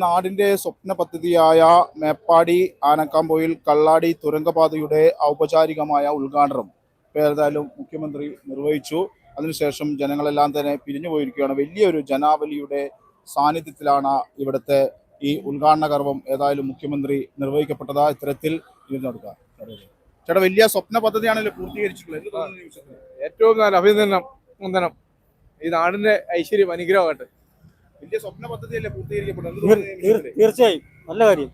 ഒരു നാടിന്റെ സ്വപ്ന പദ്ധതിയായ മേപ്പാടി ആനക്കാമ്പോയിൽ കള്ളാടി തുരങ്കപാതയുടെ ഔപചാരികമായ ഉദ്ഘാടനം ഏതായാലും മുഖ്യമന്ത്രി നിർവഹിച്ചു. അതിനുശേഷം ജനങ്ങളെല്ലാം തന്നെ പിരിഞ്ഞു പോയിരിക്കുകയാണ്. വലിയൊരു ജനാവലിയുടെ സാന്നിധ്യത്തിലാണ് ഇവിടുത്തെ ഈ ഉദ്ഘാടന കർമ്മം ഏതായാലും മുഖ്യമന്ത്രി നിർവഹിക്കപ്പെട്ടതാ. ഇത്തരത്തിൽ ഇത് നടക്കുക. ചേട്ടാ വലിയ സ്വപ്ന പദ്ധതിയാണല്ലോ പൂർത്തീകരിച്ചിട്ടുള്ളത്. ഏറ്റവും നല്ല അഭിനന്ദനം ഈ നാടിന്റെ ഐശ്വര്യം അനുഗ്രഹമാകട്ടെ. വലിയ സ്വപ്ന പദ്ധതിയല്ലേ വിഷയത്തിൽ? തീർച്ചയായും. നല്ല കാര്യം.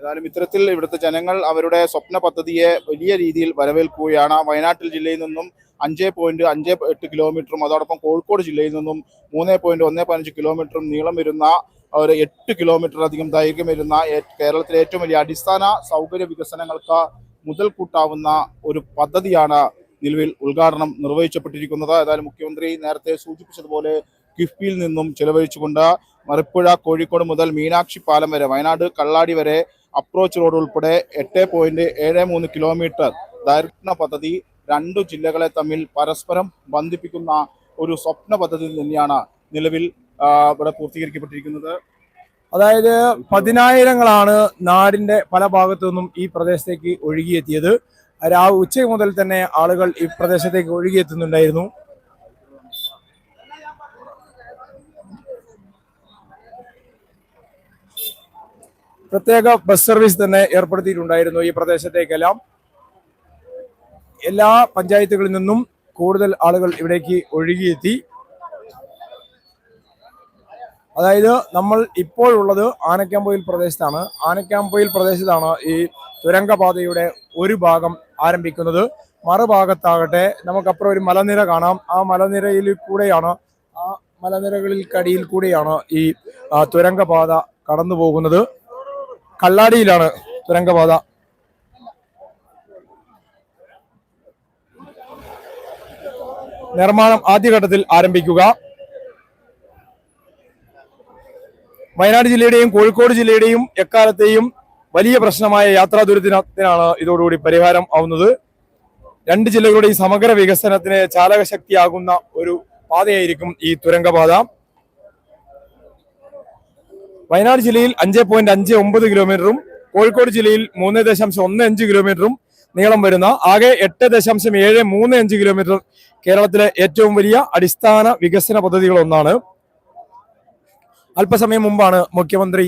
ഏതായാലും ഇത്തരത്തിൽ ഇവിടുത്തെ ജനങ്ങൾ അവരുടെ സ്വപ്ന പദ്ധതിയെ വലിയ രീതിയിൽ വരവേൽക്കുകയാണ്. വയനാട്ടിൽ ജില്ലയിൽ നിന്നും അഞ്ച് പോയിന്റ് അഞ്ച് എട്ട് കിലോമീറ്ററും അതോടൊപ്പം കോഴിക്കോട് ജില്ലയിൽ നിന്നും മൂന്ന് പോയിന്റ് ഒന്ന് പതിനഞ്ച് കിലോമീറ്ററും നീളം വരുന്ന ഒരു എട്ട് കിലോമീറ്റർ അധികം ദൈർഘ്യം വരുന്ന കേരളത്തിലെ ഏറ്റവും വലിയ അടിസ്ഥാന സൗകര്യ വികസനങ്ങൾക്ക് മുതൽക്കൂട്ടാവുന്ന ഒരു പദ്ധതിയാണ് നിലവിൽ ഉദ്ഘാടനം നിർവഹിച്ചപ്പെട്ടിരിക്കുന്നത്. ഏതായാലും മുഖ്യമന്ത്രി നേരത്തെ സൂചിപ്പിച്ചതുപോലെ കിഫ്ബിയിൽ നിന്നും ചെലവഴിച്ചുകൊണ്ട് മറിപ്പുഴ കോഴിക്കോട് മുതൽ മീനാക്ഷി പാലം വരെ വയനാട് കള്ളാടി വരെ അപ്രോച്ച് റോഡ് ഉൾപ്പെടെ എട്ട് പോയിന്റ് ഏഴ് മൂന്ന് കിലോമീറ്റർ ദൈർഘ്യ പദ്ധതി രണ്ടു ജില്ലകളെ തമ്മിൽ പരസ്പരം ബന്ധിപ്പിക്കുന്ന ഒരു സ്വപ്ന പദ്ധതി തന്നെയാണ് നിലവിൽ ഇവിടെ പൂർത്തീകരിക്കപ്പെട്ടിരിക്കുന്നത്. അതായത് പതിനായിരങ്ങളാണ് നാടിന്റെ പല ഭാഗത്തു നിന്നും ഈ പ്രദേശത്തേക്ക് ഒഴുകിയെത്തിയത്. രാവ് ഉച്ച മുതൽ തന്നെ ആളുകൾ ഈ പ്രദേശത്തേക്ക് ഒഴുകിയെത്തുന്നുണ്ടായിരുന്നു. പ്രത്യേക ബസ് സർവീസ് തന്നെ ഏർപ്പെടുത്തിയിട്ടുണ്ടായിരുന്നു ഈ പ്രദേശത്തേക്കെല്ലാം. എല്ലാ പഞ്ചായത്തുകളിൽ നിന്നും കൂടുതൽ ആളുകൾ ഇവിടേക്ക് ഒഴുകിയെത്തി. അതായത് നമ്മൾ ഇപ്പോഴുള്ളത് ആനക്കാമ്പൊയിൽ പ്രദേശത്താണ്. ആനക്കാമ്പൊയിൽ പ്രദേശത്താണ് ഈ തുരങ്കപാതയുടെ ഒരു ഭാഗം ആരംഭിക്കുന്നത്. മറുഭാഗത്താകട്ടെ നമുക്കപ്പുറം ഒരു മലനിര കാണാം. ആ മലനിരയിൽ കൂടെയാണ് ആ മലനിരകളിൽ കടിയിൽ കൂടെയാണ് ഈ തുരങ്കപാത കടന്നു പോകുന്നത് കള്ളാടിയിലാണ് തുരങ്കപാത. നിർമ്മാണം ആദ്യഘട്ടത്തിൽ ആരംഭിക്കുക. വയനാട് ജില്ലയുടെയും കോഴിക്കോട് ജില്ലയുടെയും എക്കാലത്തെയും വലിയ പ്രശ്നമായ യാത്രാ ദുരിതത്തിനാണ് ഇതോടുകൂടി പരിഹാരം ആവുന്നത്. രണ്ട് ജില്ലകളുടെയും സമഗ്ര വികസനത്തിന് ചാലകശക്തിയാകുന്ന ഒരു പാതയായിരിക്കും ഈ തുരങ്കപാത. വയനാട് ജില്ലയിൽ അഞ്ച് പോയിന്റ് അഞ്ച് ഒമ്പത് കിലോമീറ്ററും കോഴിക്കോട് ജില്ലയിൽ മൂന്ന് ദശാംശം ഒന്ന് അഞ്ച് കിലോമീറ്ററും നീളം വരുന്ന ആകെ എട്ട് ദശാംശം ഏഴ് മൂന്ന് അഞ്ച് കിലോമീറ്റർ കേരളത്തിലെ ഏറ്റവും വലിയ അടിസ്ഥാന വികസന പദ്ധതികളൊന്നാണ്. അല്പസമയം മുമ്പാണ് മുഖ്യമന്ത്രി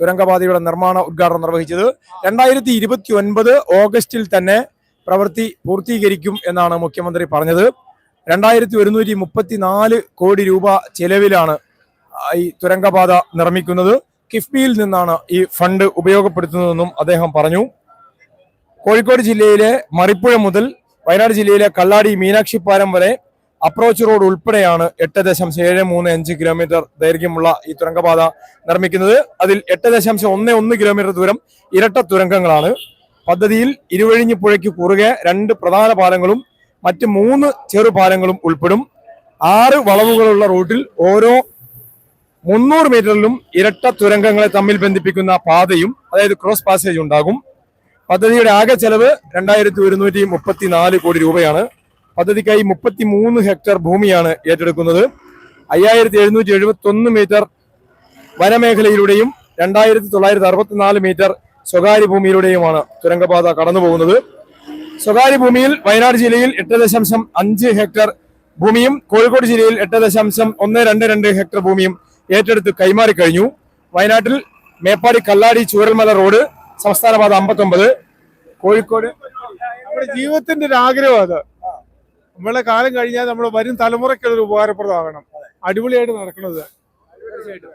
തുരങ്കപാതയുടെ നിർമ്മാണ ഉദ്ഘാടനം നിർവഹിച്ചത്. രണ്ടായിരത്തി ഇരുപത്തി ഒൻപത് ഓഗസ്റ്റിൽ തന്നെ പ്രവൃത്തി പൂർത്തീകരിക്കും എന്നാണ് മുഖ്യമന്ത്രി പറഞ്ഞത്. രണ്ടായിരത്തി ഒരുന്നൂറ്റി മുപ്പത്തി നാല് കോടി രൂപ ചെലവിലാണ് ഈ തുരങ്കപാത നിർമ്മിക്കുന്നത് കിഫ്ബിയിൽ നിന്നാണ് ഈ ഫണ്ട് ഉപയോഗപ്പെടുത്തുന്നതെന്നും അദ്ദേഹം പറഞ്ഞു. കോഴിക്കോട് ജില്ലയിലെ മറിപ്പുഴ മുതൽ വയനാട് ജില്ലയിലെ കല്ലാടി മീനാക്ഷിപ്പാലം വരെ അപ്രോച്ച് റോഡ് ഉൾപ്പെടെയാണ് എട്ട് ദശാംശം ഏഴ് മൂന്ന് അഞ്ച് കിലോമീറ്റർ ദൈർഘ്യമുള്ള ഈ തുരങ്കപാത നിർമ്മിക്കുന്നത്. അതിൽ എട്ട് ദശാംശം ഒന്ന് ഒന്ന് കിലോമീറ്റർ ദൂരം ഇരട്ട തുരങ്കങ്ങളാണ്. പദ്ധതിയിൽ ഇരുവഴിഞ്ഞി പുഴയ്ക്ക് കുറുകെ രണ്ട് പ്രധാന പാലങ്ങളും മറ്റ് മൂന്ന് ചെറു പാലങ്ങളും ഉൾപ്പെടും. ആറ് വളവുകളുള്ള റൂട്ടിൽ ഓരോ മുന്നൂറ് മീറ്ററിലും ഇരട്ട തുരങ്കങ്ങളെ തമ്മിൽ ബന്ധിപ്പിക്കുന്ന പാതയും അതായത് ക്രോസ് പാസേജ് ഉണ്ടാകും. പദ്ധതിയുടെ ആകെ ചെലവ് രണ്ടായിരത്തി ഒരുന്നൂറ്റി മുപ്പത്തിനാല് കോടി രൂപയാണ്. പദ്ധതിക്കായി മുപ്പത്തി മൂന്ന് ഹെക്ടർ ഭൂമിയാണ് ഏറ്റെടുക്കുന്നത്. അയ്യായിരത്തി എഴുന്നൂറ്റി എഴുപത്തി ഒന്ന് മീറ്റർ വനമേഖലയിലൂടെയും രണ്ടായിരത്തി തൊള്ളായിരത്തി അറുപത്തിനാല് മീറ്റർ സ്വകാര്യ ഭൂമിയിലൂടെയുമാണ് തുരങ്കപാത കടന്നു പോകുന്നത് സ്വകാര്യ ഭൂമിയിൽ വയനാട് ജില്ലയിൽ എട്ട് ദശാംശം അഞ്ച് ഹെക്ടർ ഭൂമിയും കോഴിക്കോട് ജില്ലയിൽ എട്ട് ദശാംശം ഒന്ന് രണ്ട് രണ്ട് ഹെക്ടർ ഭൂമിയും ഏറ്റെടുത്ത് കൈമാറി കഴിഞ്ഞു. വയനാട്ടിൽ മേപ്പാടി കല്ലാടി ചൂരൽമല റോഡ് സംസ്ഥാന പാത അമ്പത്തൊമ്പത്. കോഴിക്കോട്. നമ്മുടെ ജീവിതത്തിന്റെ ഒരു ആഗ്രഹം അത്. നമ്മളെ കാലം കഴിഞ്ഞാൽ നമ്മൾ വരും തലമുറയ്ക്ക് ഒരു ഉപകാരപ്രദമാകണം. അടിപൊളിയായിട്ട് നടക്കുന്നത്.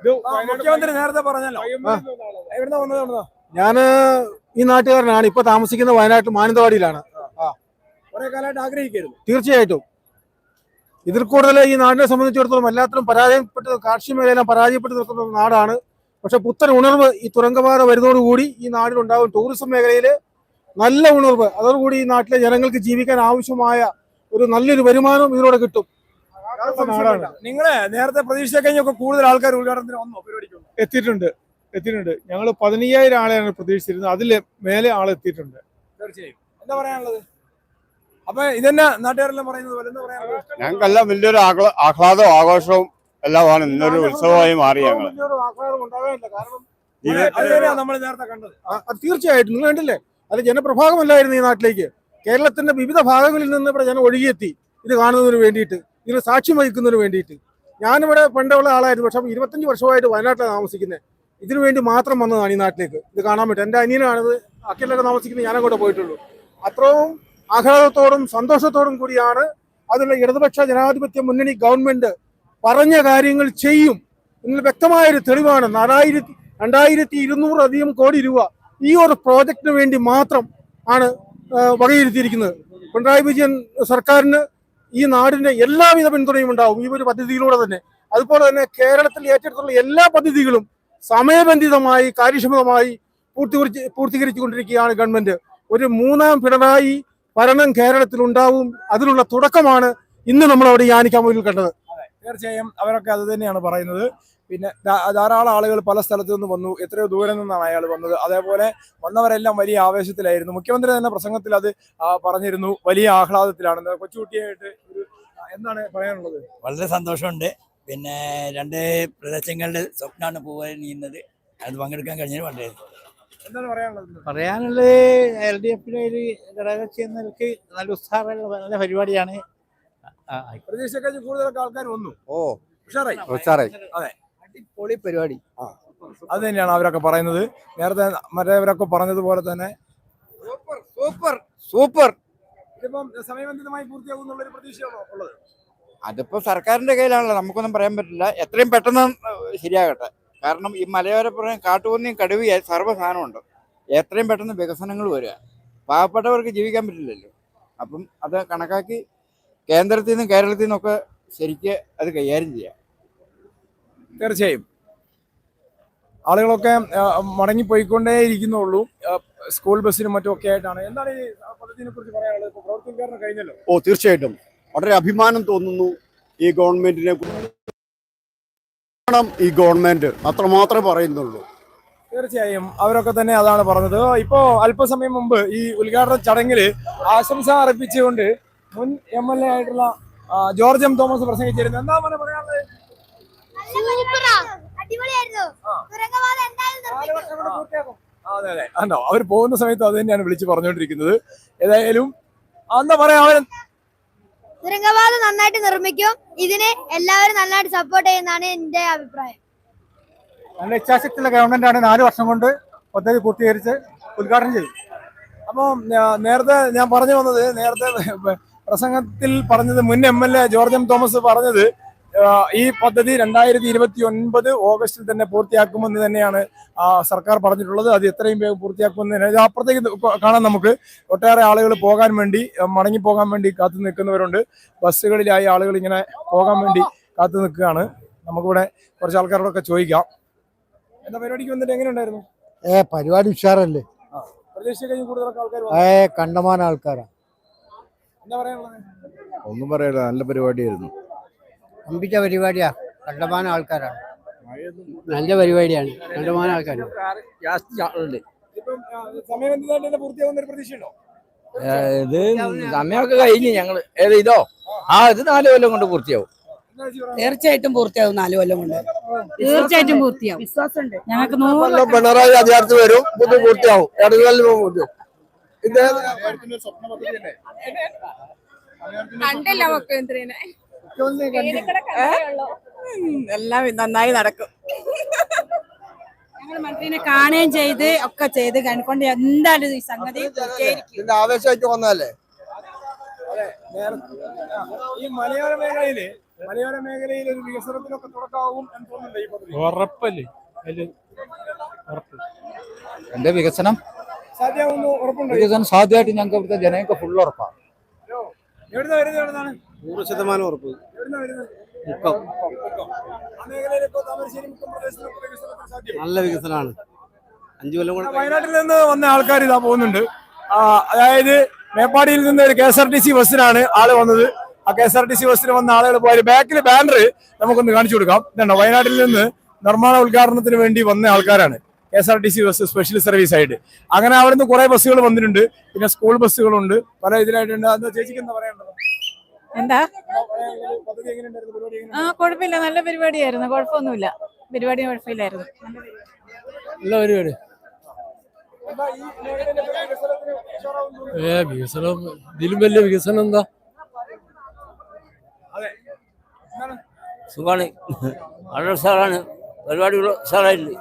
ഇത് മുഖ്യമന്ത്രി നേരത്തെ പറഞ്ഞല്ലോ. എവിടുന്നാ വന്നത് ഞാൻ ഈ നാട്ടുകാരനാണ്. ഇപ്പൊ താമസിക്കുന്ന വയനാട്ടിൽ മാനന്തവാടിയിലാണ്. തീർച്ചയായിട്ടും. ഇതിൽ കൂടുതൽ ഈ നാടിനെ സംബന്ധിച്ചിടത്തോളം എല്ലാത്തിലും പരാജയപ്പെട്ട് കാർഷിക മേഖലയെല്ലാം പരാജയപ്പെട്ട് നിൽക്കുന്ന ഒരു നാടാണ്. പക്ഷെ പുത്തൻ ഉണർവ് ഈ തുരങ്കപാത വരുന്നതോടുകൂടി ഈ നാടിലുണ്ടാകും ടൂറിസം മേഖലയിൽ നല്ല ഉണർവ്. അതോടുകൂടി ഈ നാട്ടിലെ ജനങ്ങൾക്ക് ജീവിക്കാൻ ആവശ്യമായ ഒരു നല്ലൊരു വരുമാനം ഇതിലൂടെ കിട്ടും. നിങ്ങളെ നേരത്തെ പ്രതീക്ഷ കഴിഞ്ഞൊക്കെ കൂടുതൽ ആൾക്കാർ ഉദ്ഘാടനത്തിന് വന്നോ? എത്തിയിട്ടുണ്ട്. എത്തിയിട്ടുണ്ട്. ഞങ്ങൾ പതിനയ്യായിരം ആളെയാണ് പ്രതീക്ഷിച്ചിരുന്നത്. അതിൽ മേലെ ആളെത്തിയിട്ടുണ്ട്. തീർച്ചയായും. എന്താ പറയാനുള്ളത്? അപ്പൊ ഇതന്നെ നാട്ടുകാരെല്ലാം പറയുന്നത് പോലെ എന്താ പറയാനുള്ളത് ഞങ്ങൾക്കെല്ലാം വലിയൊരു ആഹ്ല- ആഹ്ലാദവും ആഘോഷവും എല്ലാമാണ്. ഇന്നൊരു ഉത്സവമായി മാറി ഞങ്ങൾ. വലിയൊരു ആഹ്ലാദം ഉണ്ടാകാനില്ല കാരണം നമ്മൾ നേരത്തെ കണ്ടത്. അത് തീർച്ചയായിട്ടും. നിങ്ങൾ കണ്ടില്ലേ? അത് ജനപ്രഭാഗമല്ലായിരുന്നു ഈ നാട്ടിലേക്ക്. കേരളത്തിന്റെ വിവിധ ഭാഗങ്ങളിൽ നിന്ന് ഇവിടെ ജനം ഒഴുകിയെത്തി ഇത് കാണുന്നതിന് വേണ്ടിയിട്ട് ഇതിന് സാക്ഷ്യം വഹിക്കുന്നതിന് വേണ്ടിയിട്ട്. ഞാനിവിടെ പണ്ടുള്ള ആളായിരുന്നു. പക്ഷെ ഇരുപത്തഞ്ച് വർഷമായിട്ട് വയനാട്ടിലാണ് താമസിക്കുന്നത്. ഇതിനു വേണ്ടി മാത്രം വന്നതാണ് ഈ നാട്ടിലേക്ക്. ഇത് കാണാൻ പറ്റും. എന്റെ അനിയനാണിത് അഖിലൊക്കെ താമസിക്കുന്നത്? ഞാനങ്ങോട്ട് പോയിട്ടുള്ളൂ. അത്രയും ആഹ്ലാദത്തോടും സന്തോഷത്തോടും കൂടിയാണ് അതിലെ ഇടതുപക്ഷ ജനാധിപത്യ മുന്നണി ഗവൺമെന്റ് പറഞ്ഞ കാര്യങ്ങൾ ചെയ്യും ഇതിന് വ്യക്തമായൊരു തെളിവാണ്. നാലായിരത്തി രണ്ടായിരത്തി ഇരുന്നൂറധികം കോടി രൂപ ഈ ഒരു പ്രോജക്റ്റിന് വേണ്ടി മാത്രം ആണ് വകയിരുത്തിയിരിക്കുന്നത്. പിണറായി വിജയൻ സർക്കാരിന് ഈ നാടിന്റെ എല്ലാവിധ പിന്തുണയും ഉണ്ടാവും ഈ ഒരു പദ്ധതിയിലൂടെ തന്നെ. അതുപോലെ തന്നെ കേരളത്തിൽ ഏറ്റെടുത്തുള്ള എല്ലാ പദ്ധതികളും സമയബന്ധിതമായി കാര്യക്ഷമതമായി പൂർത്തീകരിച്ച് പൂർത്തീകരിച്ചുകൊണ്ടിരിക്കുകയാണ് ഗവൺമെന്റ്. ഒരു മൂന്നാം പിണറായി ഭരണം കേരളത്തിൽ ഉണ്ടാവും അതിനുള്ള തുടക്കമാണ് ഇന്ന് നമ്മൾ അവിടെ യാനിക്കാമൂരിൽ കണ്ടത്. തീർച്ചയായും അവരൊക്കെ അത് തന്നെയാണ് പറയുന്നത്. പിന്നെ ധാരാളം ആളുകൾ പല സ്ഥലത്തു നിന്ന് വന്നു. എത്രയോ ദൂരം നിന്നാണ് അയാൾ വന്നത്. അതേപോലെ വന്നവരെല്ലാം വലിയ ആവേശത്തിലായിരുന്നു. മുഖ്യമന്ത്രി തന്നെ പ്രസംഗത്തിൽ അത് പറഞ്ഞിരുന്നു. വലിയ ആഹ്ലാദത്തിലാണ് കൊച്ചുകുട്ടിയായിട്ട് ഒരു എന്താണ് പറയാനുള്ളത്? വളരെ സന്തോഷമുണ്ട്. പിന്നെ രണ്ട് പ്രദേശങ്ങളുടെ സ്വപ്നമാണ് പോകാൻ നീങ്ങുന്നത് അത് പങ്കെടുക്കാൻ കഴിഞ്ഞത് വളരെ പറയാനുള്ളത്? പറയാനുള്ളത് എൽ ഡി എഫിലെ ഒരു ഘടകകക്ഷി എന്ന നിലയ്ക്ക് നല്ല ഉത്സാഹമുള്ള നല്ല പരിപാടിയാണ്. പ്രതീക്ഷക്കാൾ കൂടുതലൊക്കെ ആൾക്കാർ വന്നു. ഓ. ഉഷാറായി. ഉഷാറായി. അതെ. അടിപൊളി പരിപാടി. അത് തന്നെയാണ് അവരൊക്കെ പറയുന്നത്. നേരത്തെ മറ്റേവരൊക്കെ പറഞ്ഞതുപോലെ തന്നെ സൂപ്പർ സൂപ്പർ സൂപ്പർ. ഇതിപ്പം സമയബന്ധിതമായി പൂർത്തിയാകുന്നുള്ള ഒരു പ്രതീക്ഷയാണോ ഉള്ളത്? അതിപ്പോ സർക്കാരിന്റെ കയ്യിലാണല്ലോ. നമുക്കൊന്നും പറയാൻ പറ്റില്ല. എത്രയും പെട്ടെന്ന് ശരിയാകട്ടെ. കാരണം ഈ മലയോരപ്പുറം കാട്ടുപന്നിയും കടുവയായി സർവ സാധനമുണ്ട്. എത്രയും പെട്ടെന്ന് വികസനങ്ങൾ വരിക. പാവപ്പെട്ടവർക്ക് ജീവിക്കാൻ പറ്റില്ലല്ലോ. അപ്പം അത് കണക്കാക്കി കേന്ദ്രത്തിൽ നിന്നും കേരളത്തിൽ നിന്നൊക്കെ ശരിക്ക് അത് കൈകാര്യം ചെയ്യാം. തീർച്ചയായും. ആളുകളൊക്കെ മടങ്ങിപ്പോയിക്കൊണ്ടേ ഇരിക്കുന്നുള്ളൂ. സ്കൂൾ ബസ്സിനും മറ്റും ഒക്കെ ആയിട്ടാണ്. എന്താണ് ഈ പദ്ധതിയെ കുറിച്ച് പറയാനുള്ളത്? പ്രവർത്തിക്കാരന് കഴിഞ്ഞല്ലോ. ഓ തീർച്ചയായിട്ടും. വളരെ അഭിമാനം തോന്നുന്നു ഈ ഗവൺമെന്റിനെ കുറിച്ച്. ണം ഈ ഗവൺമെന്റ്. അത്രമാത്രമേ പറയുന്നുള്ളൂ. തീർച്ചയായും. അവരൊക്കെ തന്നെ അതാണ് പറഞ്ഞത്. ഇപ്പോ അല്പസമയം മുമ്പ് ഈ ഉദ്ഘാടന ചടങ്ങിൽ ആശംസ അർപ്പിച്ചുകൊണ്ട് മുൻ എം എൽ എ ആയിട്ടുള്ള ജോർജ് എം തോമസ് പ്രസംഗിച്ചിരുന്നു. എന്താ മോനെ പറയാനുള്ളത്? അതെ അതെ. ആണോ അവർ പോകുന്ന സമയത്ത് അത് തന്നെയാണ് വിളിച്ച് പറഞ്ഞുകൊണ്ടിരിക്കുന്നത്. ഏതായാലും എന്താ പറയാ അവൻ തുരങ്കപാത നന്നായിട്ട് നിർമ്മിക്കും. ഇതിനെ എല്ലാവരും നന്നായിട്ട് സപ്പോർട്ട് ചെയ്യുന്നതാണ് എന്റെ അഭിപ്രായം. നല്ല ഇച്ഛാശക്തിയുള്ള ആണ് നാല് വർഷം കൊണ്ട് പദ്ധതി പൂർത്തീകരിച്ച് ഉദ്ഘാടനം ചെയ്തു. അപ്പോൾ നേരത്തെ ഞാൻ പറഞ്ഞു വന്നത് നേരത്തെ പ്രസംഗത്തിൽ പറഞ്ഞത് മുൻ M L A George M Thomas പറഞ്ഞത് ഈ പദ്ധതി രണ്ടായിരത്തി ഇരുപത്തി ഒൻപത് ഓഗസ്റ്റിൽ തന്നെ പൂർത്തിയാക്കുമെന്ന് തന്നെയാണ് സർക്കാർ പറഞ്ഞിട്ടുള്ളത്. അത് എത്രയും വേഗം പൂർത്തിയാക്കുമെന്ന് തന്നെ. അപ്പുറത്തേക്ക് കാണാൻ കാണാം നമുക്ക്. ഒട്ടേറെ ആളുകൾ പോകാൻ വേണ്ടി മടങ്ങി പോകാൻ വേണ്ടി കാത്തു നിൽക്കുന്നവരുണ്ട്. ബസ്സുകളിലായി ആളുകൾ ഇങ്ങനെ പോകാൻ വേണ്ടി കാത്തു നിൽക്കുകയാണ്. നമുക്കിവിടെ കുറച്ച് ആൾക്കാരോടൊക്കെ ചോദിക്കാം. എന്താ പരിപാടിക്ക് വന്നിട്ട് എങ്ങനെ ഉണ്ടായിരുന്നു? ഏ പരിപാടി ഉഷാറല്ലേ. ഏ കണ്ടമാന ആൾക്കാരാ. എന്താ പറയാനുള്ളത്? ഒന്നും പറയല്ല നല്ല പരിപാടിയായിരുന്നു. അമ്പിച്ച പരിപാടിയാ. കണ്ടമാന ആൾക്കാരാണ് നല്ല പരിപാടിയാണ്. കണ്ടമാനം ആൾക്കാരാണ് ഇത് സമയമൊക്കെ കഴിഞ്ഞ് ഞങ്ങൾ. ഏത് ഇതോ? ആ ഇത് നാല് കൊല്ലം കൊണ്ട് പൂർത്തിയാവും. തീർച്ചയായിട്ടും പൂർത്തിയാവും നാല് കൊല്ലം കൊണ്ട്. തീർച്ചയായിട്ടും പൂർത്തിയാവും. വിശ്വാസമുണ്ട്. ഞങ്ങൾക്ക് നൂറ് പിണറായി അധികാരത്തിൽ വരും. ഇത് പൂർത്തിയാവും. കണ്ടില്ല മുഖ്യമന്ത്രിനെ എല്ലാം നന്നായി നടക്കും. ഞങ്ങൾ മന്ത്രിനെ കാണുകയും ചെയ്ത് ഒക്കെ ചെയ്ത് കണ്ടുകൊണ്ട് എന്തായാലും ഈ സംഗതി ആവേശമായിട്ട് വന്നതല്ലേ? ഈ മലയോര മേഖലയിൽ മലയോര മേഖലയിൽ ഒരു വികസനത്തിനൊക്കെ തുടക്കമാകും എന്ന് തോന്നുന്നുണ്ട് ഈ പദ്ധതി. ഉറപ്പല്ലേ? എന്റെ വികസനം? സാധ്യമാകുന്നു ഉറപ്പുണ്ടോ. വികസനം സാധ്യമായിട്ട് ഞങ്ങൾക്ക് ഇവിടുത്തെ ജനങ്ങൾക്ക് ഫുൾ ഉറപ്പാണ്. എവിടുന്ന് വരുന്നത് എവിടുന്നാണ് നൂറ് ശതമാനം ഉറപ്പ്. മുക്കം. നല്ല വികസനമാണ്. അഞ്ചു കൊല്ലം കൊണ്ട് വയനാട്ടിൽ നിന്ന് വന്ന ആൾക്കാർ ഇതാ പോകുന്നുണ്ട്. അതായത് മേപ്പാടിയിൽ നിന്ന് ഒരു K S R T C ബസ്സിനാണ് ആൾ വന്നത്. ആ K S R T C ബസ്സിന് വന്ന ആളുകൾ പോയി. ബാക്കിൽ ബാനർ നമുക്കൊന്ന് കാണിച്ചു കൊടുക്കാം. ഇതുണ്ടോ? വയനാട്ടിൽ നിന്ന് നിർമ്മാണ ഉദ്ഘാടനത്തിന് വേണ്ടി വന്ന ആൾക്കാരാണ് K S R T C bus special service ആയിട്ട്. അങ്ങനെ അവിടെ നിന്ന് കുറെ ബസ്സുകൾ വന്നിട്ടുണ്ട്. പിന്നെ സ്കൂൾ ബസ്സുകളുണ്ട്. പല ഇതിലായിട്ടുണ്ട്. എന്താ ചേച്ചിക്ക് എന്താ പറയേണ്ടത് എന്താ? ആ കുഴപ്പമില്ല. നല്ല പരിപാടിയായിരുന്നു. കുഴപ്പമൊന്നുമില്ല. പരിപാടി കുഴപ്പമില്ലായിരുന്നു. നല്ല പരിപാടി? ഏ വികസനം ഇതിലും വലിയ വികസനം എന്താ? സുഖാണ്. വളരെ സാറാണ് പരിപാടികൾ സാറായില്ലേ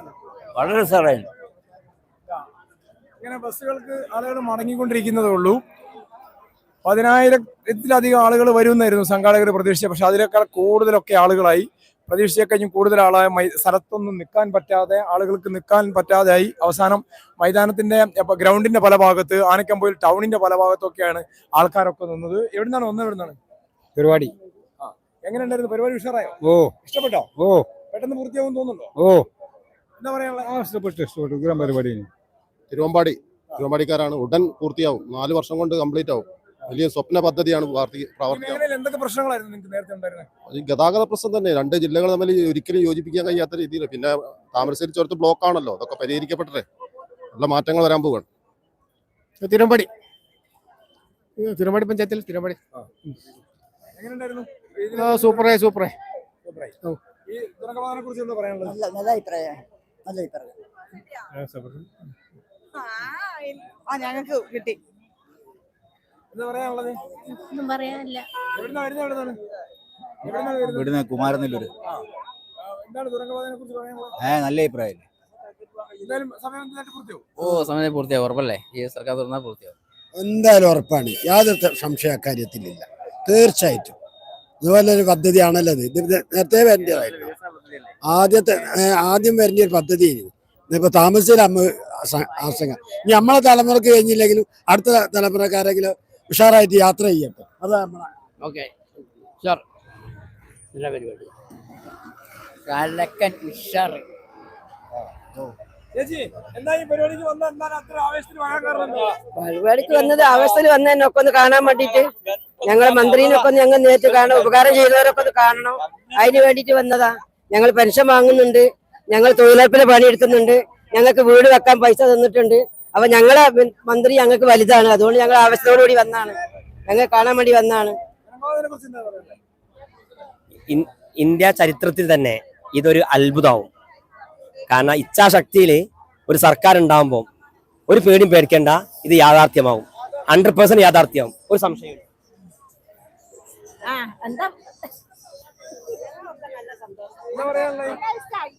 വളരെ സാറായിട്ടുണ്ട് ഇങ്ങനെ ബസ്സുകൾക്ക് ആളുകൾ മടങ്ങിക്കൊണ്ടിരിക്കുന്നതേ ഉള്ളൂ. പതിനായിരത്തിലധികം ആളുകൾ വരുമെന്നായിരുന്നു സംഘാടകർ പ്രതീക്ഷിച്ചത്. പക്ഷെ അതിലേക്കാൾ കൂടുതലൊക്കെ ആളുകളായി. പ്രതീക്ഷിച്ച കഴിഞ്ഞും കൂടുതൽ ആളായ മൈ സ്ഥലത്തൊന്നും നിൽക്കാൻ പറ്റാതെ ആളുകൾക്ക് നിൽക്കാൻ പറ്റാതെയായി. അവസാനം മൈതാനത്തിന്റെ ഇപ്പം ഗ്രൗണ്ടിന്റെ പല ഭാഗത്ത് ആനക്കമ്പോയിൽ ടൗണിന്റെ പല ഭാഗത്തൊക്കെയാണ് ആൾക്കാരൊക്കെ നിന്നത്. എവിടുന്നാണ് വന്നത് എവിടുന്നാണ്? പരിപാടി ആ എങ്ങനെയുണ്ടായിരുന്നു? പരിപാടി ഉഷാറായോ? ഓ. ഇഷ്ടപ്പെട്ടോ? ഓ. പെട്ടെന്ന് പൂർത്തിയാവും തോന്നുന്നുണ്ടോ? ഓ. എന്താ പറയാനുള്ള ആ ഇഷ്ടപ്പെട്ടു ഇഷ്ടപ്പെട്ടു. ഗ്രാം പരിപാടി. തിരുവമ്പാടി. തിരുവമ്പാടിക്കാരാണ്. ഉടൻ പൂർത്തിയാവും. നാല് വർഷം കൊണ്ട് കംപ്ലീറ്റ് ആവും വലിയ സ്വപ്ന പദ്ധതിയാണ് പാർട്ടി പ്രവർത്തിക്കുന്നത് എന്തൊക്കെ പ്രശ്നങ്ങളായിരുന്നു നിങ്ങൾക്ക് നേരത്തെ ഉണ്ടായിരുന്നത് ഗതാഗത പ്രശ്നം തന്നെ. രണ്ട് ജില്ലകൾ തമ്മിൽ ഒരിക്കലും യോജിപ്പിക്കാൻ കഴിയാത്ത രീതിയിൽ. പിന്നെ താമരശ്ശേരി ചുരത്ത് ബ്ലോക്ക് ആണല്ലോ. അതൊക്കെ പരിഹരിക്കപ്പെട്ടെ നല്ല മാറ്റങ്ങൾ വരാൻ പോവാണ്. തിരുമ്പടി തിരുമ്പടി പഞ്ചായത്തിൽ തിരുമ്പടി സൂപ്പറേ സൂപ്പറായി സൂപ്പറായി. നല്ല അഭിപ്രായം. നല്ല അഭിപ്രായം. ആ ഞങ്ങൾക്ക് കിട്ടി. എന്താ പറയാനുള്ളത് ഒന്നും പറയാനില്ല. എവിടുന്നാ വരുന്നത് എവിടുന്നാണ്? എവിടുന്നാണ് വരുന്നത്? ഇവിടുന്ന് കുമാരനെല്ലൂർ എന്താണ് കുറിച്ച് പറയാനുള്ളത് ഏ നല്ല അഭിപ്രായം എന്തായാലും സമയം നന്നായിട്ട് പൂർത്തിയാവും. ഓ സമയം പൂർത്തിയാവും. ഉറപ്പല്ലേ? ഈ സർക്കാർ തുറന്നാൽ പൂർത്തിയാവും. എന്തായാലും ഉറപ്പാണ്. യാതൊരു സംശയ കാര്യത്തിലില്ല. തീർച്ചയായിട്ടും. ഇതുപോലെ ഒരു പദ്ധതിയാണല്ലോ ഇത്. ഇത് നേരത്തെ വരേണ്ടതായിരുന്നു. ആദ്യത്തെ ആദ്യം വരേണ്ട ഒരു പദ്ധതിയായിരുന്നു. ഇപ്പൊ താമസിച്ചാൽ അമ്മ ആശങ്ക. ഇനി നമ്മളെ തലമുറയ്ക്ക് കഴിഞ്ഞില്ലെങ്കിലും അടുത്ത തലമുറക്കാരെങ്കിലും ഉഷാറായിട്ട് യാത്ര ചെയ്യട്ടെ. അതാ നമ്മളെ ഓക്കെ ഉഷാർ നല്ല പരിപാടി? കലക്കൻ ഉഷാർ പരിപാടിക്ക് വന്ന എന്താണ് അത്ര ആവേശത്തിന് വരാൻ കാരണം? എന്താ? പരിപാടിക്ക് വന്നത് ആവേശത്തിൽ വന്നതിനെ ഒക്കെ ഒന്ന് കാണാൻ വേണ്ടിട്ട് ഞങ്ങളെ മന്ത്രിനൊക്കെ ഒന്ന് ഞങ്ങൾ നേരിട്ട് കാണണം ഉപകാരം ചെയ്തവരൊക്കെ ഒന്ന് കാണണം. അതിന് വേണ്ടിട്ട് വന്നതാ. ഞങ്ങൾ പെൻഷൻ വാങ്ങുന്നുണ്ട് ഞങ്ങൾ തൊഴിലുറപ്പിന് പണിയെടുക്കുന്നുണ്ട് ഞങ്ങൾക്ക് വീട് വെക്കാൻ പൈസ തന്നിട്ടുണ്ട്. അപ്പൊ ഞങ്ങളെ മന്ത്രി ഞങ്ങൾക്ക് വലുതാണ്. അതുകൊണ്ട് ഞങ്ങൾ ആവശ്യത്തോടുകൂടി വന്നാണ്. ഞങ്ങൾ കാണാൻ വേണ്ടി വന്നാണ്. ഇന്ത്യ ചരിത്രത്തിൽ തന്നെ ഇതൊരു അത്ഭുതമാവും. കാരണം ഇച്ഛാശക്തിയിൽ ഒരു സർക്കാർ ഉണ്ടാകുമ്പോൾ ഒരു പേടിയും പേടിക്കേണ്ട. ഇത് യാഥാർത്ഥ്യമാവും. Hundred percent യാഥാർത്ഥ്യമാവും. ഒരു സംശയം എന്താ?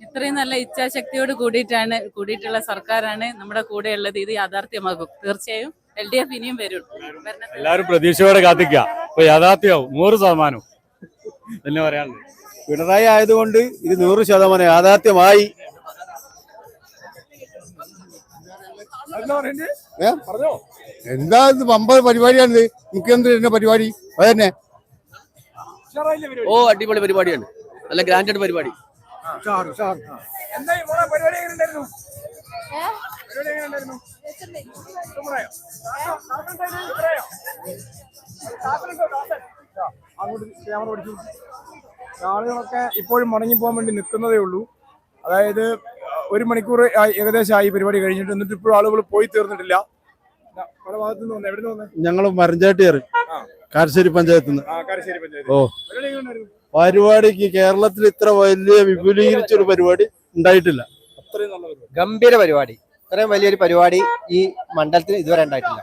ഇത്രയും നല്ല ഇച്ഛാശക്തിയോട് കൂടിയിട്ടാണ് കൂടിയിട്ടുള്ള സർക്കാരാണ് നമ്മുടെ കൂടെ ഉള്ളത്. ഇത് യാഥാർത്ഥ്യമാകും. തീർച്ചയായും എൽ ഡി എഫ് ഇനിയും വരും. എല്ലാവരും എല്ലാരും പ്രതീക്ഷയോടെ കാത്തിക്ക. ഇപ്പൊ യാഥാർത്ഥ്യമാവും. നൂറ് ശതമാനം എന്നെ പറയാനുള്ളത്. പിണറായി ആയതുകൊണ്ട് ഇത് നൂറ് ശതമാനം യാഥാർത്ഥ്യമായി. എന്താ പമ്പ പരിപാടിയാണിത്? മുഖ്യമന്ത്രി പരിപാടി. അതന്നെ. ഓ അടിപൊളി പരിപാടിയാണ്. നല്ല ഗ്രാൻഡ് പരിപാടി? അങ്ങോട്ട് ക്യാമറ പിടിച്ചു. ആളുകളൊക്കെ ഇപ്പോഴും മടങ്ങി പോകാൻ വേണ്ടി നിൽക്കുന്നതേ ഉള്ളൂ. അതായത് ഒരു മണിക്കൂർ ഏകദേശം ആയി പരിപാടി കഴിഞ്ഞിട്ട് എന്നിട്ട് ഇപ്പോഴും ആളുകൾ പോയി തീർന്നിട്ടില്ല. പല ഭാഗത്തു നിന്ന് വന്നേ എവിടെ നിന്ന് വന്നേ? ഞങ്ങൾ മരഞ്ചാട്ടി ആ. കാരശ്ശേരി പഞ്ചായത്തിൽ നിന്ന്. ഓ. പരിപാടി പരിപാടിക്ക് കേരളത്തിൽ ഇത്ര വലിയ വിപുലീകരിച്ച ഒരു പരിപാടി ഉണ്ടായിട്ടില്ല. ഗംഭീര പരിപാടി. ഇത്രയും വലിയൊരു പരിപാടി ഈ മണ്ഡലത്തിൽ ഇതുവരെ ഉണ്ടായിട്ടില്ല.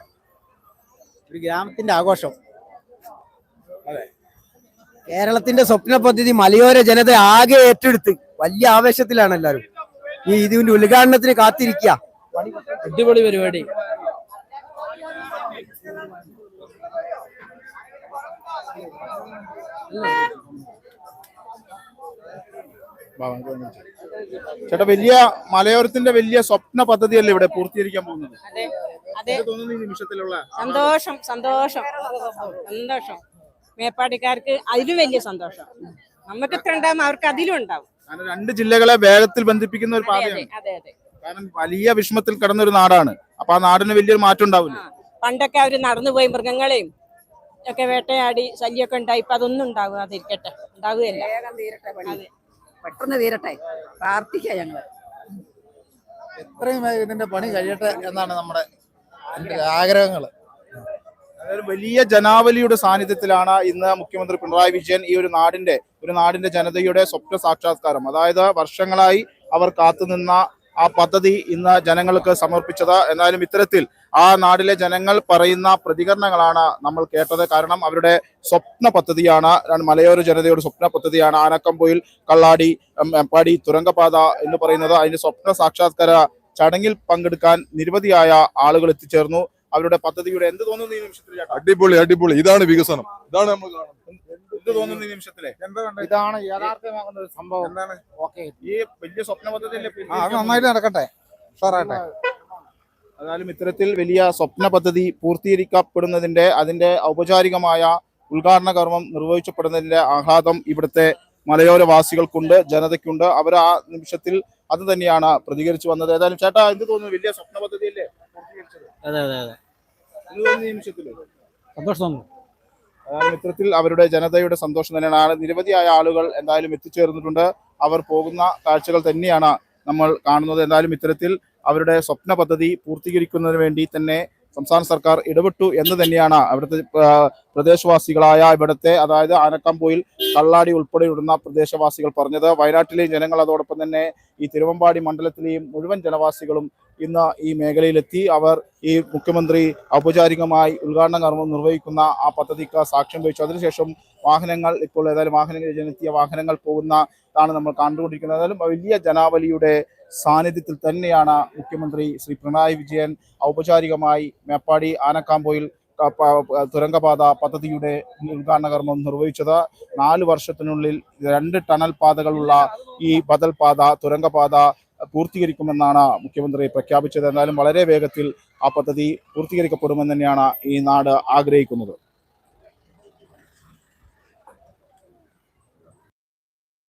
ഒരു ഗ്രാമത്തിന്റെ ആഘോഷം. കേരളത്തിന്റെ സ്വപ്ന പദ്ധതി മലയോര ജനത ആകെ ഏറ്റെടുത്ത് വലിയ ആവേശത്തിലാണ് എല്ലാരും ഈ ഇതിന്റെ ഉദ്ഘാടനത്തിന് കാത്തിരിക്കുക. അടിപൊളി പരിപാടി. ചേട്ടാ വലിയ മലയോരത്തിന്റെ വലിയ സ്വപ്ന പദ്ധതിയല്ലേ ഇവിടെ പൂർത്തീകരിക്കാൻ പോകുന്നത്? നിമിഷത്തിലുള്ള സന്തോഷം സന്തോഷം സന്തോഷം. മേപ്പാടിക്കാർക്ക് അതിലും വലിയ സന്തോഷം. നമുക്ക് ഇത്ര ഉണ്ടാവും അവർക്ക് അതിലും ഉണ്ടാവും. രണ്ട് ജില്ലകളെ വേഗത്തിൽ ബന്ധിപ്പിക്കുന്ന ഒരു പാതയാണ്. കാരണം വലിയ വിഷമത്തിൽ കിടന്ന ഒരു നാടാണ്. അപ്പൊ ആ നാടിന് വലിയൊരു മാറ്റം ഉണ്ടാവില്ല. പണ്ടൊക്കെ അവർ നടന്നുപോയി മൃഗങ്ങളെയും ഒക്കെ വേട്ടയാടി ശല്യമൊക്കെ ഉണ്ടായി. ഇപ്പൊ അതൊന്നും ഉണ്ടാകാതിരിക്കട്ടെ ഉണ്ടാവുകയല്ല. അതെ. പെട്ടെന്ന് തീരട്ടെ. പ്രാർത്ഥിക്കാം ഞങ്ങൾ എത്രയും വേഗം ഇതിന്റെ പണി കഴിയട്ടെ എന്നാണ് നമ്മുടെ ആഗ്രഹങ്ങൾ അതായത് വലിയ ജനാവലിയുടെ സാന്നിധ്യത്തിലാണ് ഇന്ന് മുഖ്യമന്ത്രി പിണറായി വിജയൻ ഈ ഒരു നാടിന്റെ ഒരു നാടിന്റെ ജനതയുടെ സ്വപ്ന സാക്ഷാത്കാരം. അതായത് വർഷങ്ങളായി അവർ കാത്തുനിന്ന ആ പദ്ധതി ഇന്ന് ജനങ്ങൾക്ക് സമർപ്പിച്ചത്. എന്നാലും ഇത്തരത്തിൽ ആ നാടിലെ ജനങ്ങൾ പറയുന്ന പ്രതികരണങ്ങളാണ് നമ്മൾ കേട്ടത്. കാരണം അവരുടെ സ്വപ്ന പദ്ധതിയാണ് മലയോര ജനതയുടെ സ്വപ്ന പദ്ധതിയാണ്. ആനക്കമ്പൊയിൽ കള്ളാടി എമ്പാടി തുരങ്കപാത എന്ന് പറയുന്നത് അതിന്റെ സ്വപ്ന സാക്ഷാത്കാര ചടങ്ങിൽ പങ്കെടുക്കാൻ നിരവധിയായ ആളുകൾ എത്തിച്ചേർന്നു. അവരുടെ പദ്ധതിയുടെ എന്ത് തോന്നുന്നു അടിപൊളി അടിപൊളി. ഇതാണ് വികസനം. ഇതാണ് നമ്മൾ കാണുന്നത്. തോന്നുന്ന നിമിഷത്തിലെ. ഇതാണ് യാഥാർത്ഥ്യമാകുന്ന ഒരു സംഭവം. എന്താണ്? ഓക്കെ. ഈ വലിയ സ്വപ്ന പദ്ധതി അത് നന്നായിട്ട് നടക്കട്ടെ. ഉഷാറാകട്ടെ എന്നാലും ഇത്തരത്തിൽ വലിയ സ്വപ്ന പദ്ധതി പൂർത്തീകരിക്കപ്പെടുന്നതിന്റെ അതിന്റെ ഔപചാരികമായ ഉദ്ഘാടന കർമ്മം നിർവഹിച്ചപ്പെടുന്നതിന്റെ ആഹ്ലാദം ഇവിടുത്തെ മലയോരവാസികൾക്കുണ്ട് ജനതയ്ക്കുണ്ട്. അവർ ആ നിമിഷത്തിൽ അത് തന്നെയാണ് പ്രതികരിച്ചു വന്നത്. ഏതായാലും ചേട്ടാ എന്ത് തോന്നുന്നു വലിയ സ്വപ്ന പദ്ധതിയല്ലേ പൂർത്തീകരിച്ചത്. അതെ അതെ അതെ. എന്ത് തോന്നുന്നു സന്തോഷം ഇത്തരത്തിൽ അവരുടെ ജനതയുടെ സന്തോഷം തന്നെയാണ്. നിരവധിയായ ആളുകൾ എന്തായാലും എത്തിച്ചേർന്നിട്ടുണ്ട്. അവർ പോകുന്ന കാഴ്ചകൾ തന്നെയാണ് നമ്മൾ കാണുന്നത്. എന്തായാലും ഇത്തരത്തിൽ അവരുടെ സ്വപ്ന പദ്ധതി പൂർത്തീകരിക്കുന്നതിന് വേണ്ടി തന്നെ സംസ്ഥാന സർക്കാർ ഇടപെട്ടു എന്ന് തന്നെയാണ് അവിടുത്തെ പ്രദേശവാസികളായ ഇവിടുത്തെ അതായത് ആനക്കമ്പോയിൽ കള്ളാടി ഉൾപ്പെടെയുള്ള പ്രദേശവാസികൾ പറഞ്ഞത്. വയനാട്ടിലെയും ജനങ്ങൾ അതോടൊപ്പം തന്നെ ഈ തിരുവമ്പാടി മണ്ഡലത്തിലെയും മുഴുവൻ ജനവാസികളും ഇന്ന് ഈ മേഖലയിലെത്തി. അവർ ഈ മുഖ്യമന്ത്രി ഔപചാരികമായി ഉദ്ഘാടന കർമ്മം നിർവഹിക്കുന്ന ആ പദ്ധതിക്ക് സാക്ഷ്യം വഹിച്ചു. അതിനുശേഷം വാഹനങ്ങൾ ഇപ്പോൾ ഏതായാലും വാഹനങ്ങൾ ജനത്തിയ വാഹനങ്ങൾ പോകുന്ന ഇതാണ് നമ്മൾ കണ്ടുകൊണ്ടിരിക്കുന്നത്. ഏതായാലും വലിയ ജനാവലിയുടെ സാന്നിധ്യത്തിൽ തന്നെയാണ് മുഖ്യമന്ത്രി ശ്രീ പിണറായി വിജയൻ ഔപചാരികമായി മേപ്പാടി ആനക്കാമ്പോയിൽ തുരങ്കപാത പദ്ധതിയുടെ ഉദ്ഘാടന കർമ്മം നിർവഹിച്ചത് നാല് വർഷത്തിനുള്ളിൽ രണ്ട് ടണൽ പാതകളുള്ള ഈ ബദൽ പാത തുരങ്കപാത പൂർത്തീകരിക്കുമെന്നാണ് മുഖ്യമന്ത്രി പ്രഖ്യാപിച്ചത്. എന്നാലും വളരെ വേഗത്തിൽ ആ പദ്ധതി പൂർത്തീകരിക്കപ്പെടുമെന്ന് തന്നെയാണ് ഈ നാട് ആഗ്രഹിക്കുന്നത്.